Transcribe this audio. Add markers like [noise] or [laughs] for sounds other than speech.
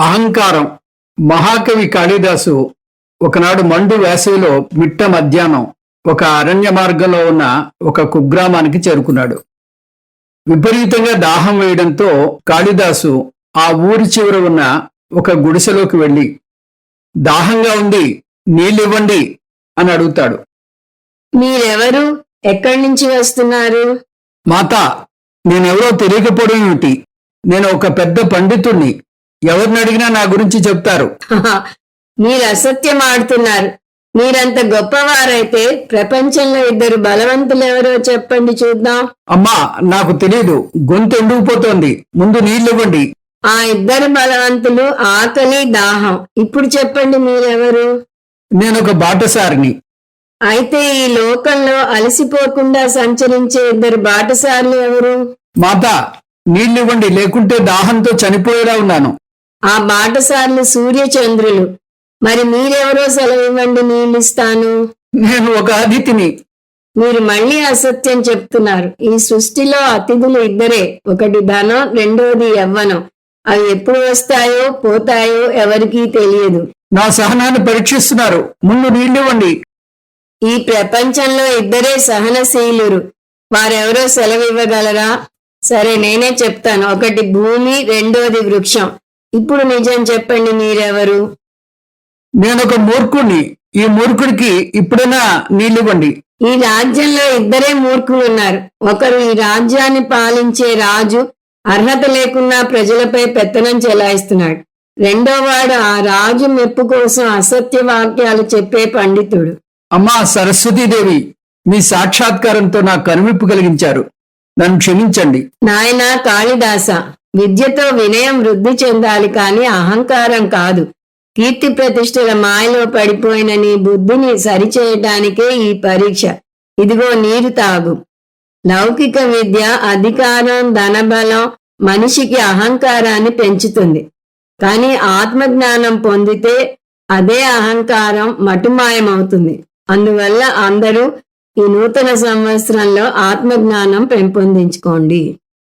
అహంకారం. మహాకవి కాళిదాసు ఒకనాడు మండు వేసవిలో మిట్ట మధ్యాహ్నం ఒక అరణ్య మార్గంలో ఉన్న ఒక కుగ్రామానికి చేరుకున్నాడు. విపరీతంగా దాహం వేయడంతో కాళిదాసు ఆ ఊరి చివర ఉన్న ఒక గుడిసెలోకి వెళ్ళి దాహంగా ఉంది నీళ్ళివ్వండి అని అడుగుతాడు. మీరెవరు? ఎక్కడి నుంచి వస్తున్నారు? మాత నేనెవరో తెలియకపోవడం ఏమిటి? నేను ఒక పెద్ద పండితుణ్ణి. ఎవరిని అడిగినా నా గురించి చెప్తారు. [laughs] మీరు అసత్యం ఆడుతున్నారు. మీరంత గొప్పవారైతే ప్రపంచంలో ఇద్దరు బలవంతులు ఎవరో చెప్పండి చూద్దాం. అమ్మా నాకు తెలియదు గొంతు ఎండుకుపోతోంది ముందు నీళ్ళివ్వండి. ఆ ఇద్దరు బలవంతులు ఆకలి దాహం. ఇప్పుడు చెప్పండి మీరెవరు? నేను ఒక బాటసారిని. అయితే ఈ లోకంలో అలసిపోకుండా సంచరించే ఇద్దరు బాటసార్లు ఎవరు? మాత నీళ్ళివ్వండి. లేకుంటే దాహంతో చనిపోయేలా ఉన్నాను. ఆ బాటసార్లు సూర్యచంద్రులు. మరి మీరెవరో సెలవివ్వండి నీళ్ళిస్తాను. నేను ఒక అతిథిని. మీరు మళ్ళీ అసత్యం చెప్తున్నారు. ఈ సృష్టిలో అతిథులు ఇద్దరే. ఒకటి ధనం రెండోది యవ్వనం. అవి ఎప్పుడు వస్తాయో పోతాయో ఎవరికీ తెలియదు. నా సహనాన్ని పరీక్షిస్తున్నారు. ముందు నీళ్ళివ్వండి. ఈ ప్రపంచంలో ఇద్దరే సహనశీలురు. వారెవరో సెలవివ్వగలరా? సరే నేనే చెప్తాను. ఒకటి భూమి రెండోది వృక్షం. ఇప్పుడు నిజం చెప్పండి మీరెవరు? నేను ఒక మూర్ఖుణ్ణి. ఈ మూర్ఖుడికి ఇప్పుడైనా నీళ్ళివ్వండి. ఈ రాజ్యంలో ఇద్దరే మూర్ఖులు ఉన్నారు. ఒకరు ఈ రాజ్యాన్ని పాలించే రాజు అర్హత లేకున్నా ప్రజలపై పెత్తనం చెలాయిస్తున్నాడు. రెండోవాడు ఆ రాజు మెప్పు కోసం అసత్య వాక్యాలు చెప్పే పండితుడు. అమ్మా సరస్వతీదేవి మీ సాక్షాత్కారంతో నాకు కనువిప్పు కలిగించారు. నన్ను క్షమించండి. నాయన కాళిదాస విద్యతో వినయం వృద్ధి చెందాలి కాని అహంకారం కాదు. కీర్తి ప్రతిష్టల మాయలో పడిపోయిన నీ బుద్ధిని సరిచేయటానికే ఈ పరీక్ష. ఇదిగో నీరు తాగు. లౌకిక విద్య అధికారం ధనబలం మనిషికి అహంకారాన్ని పెంచుతుంది. కానీ ఆత్మజ్ఞానం పొందితే అదే అహంకారం మటుమాయమవుతుంది. అందువల్ల అందరూ ఈ నూతన సంవత్సరంలో ఆత్మజ్ఞానం పెంపొందించుకోండి.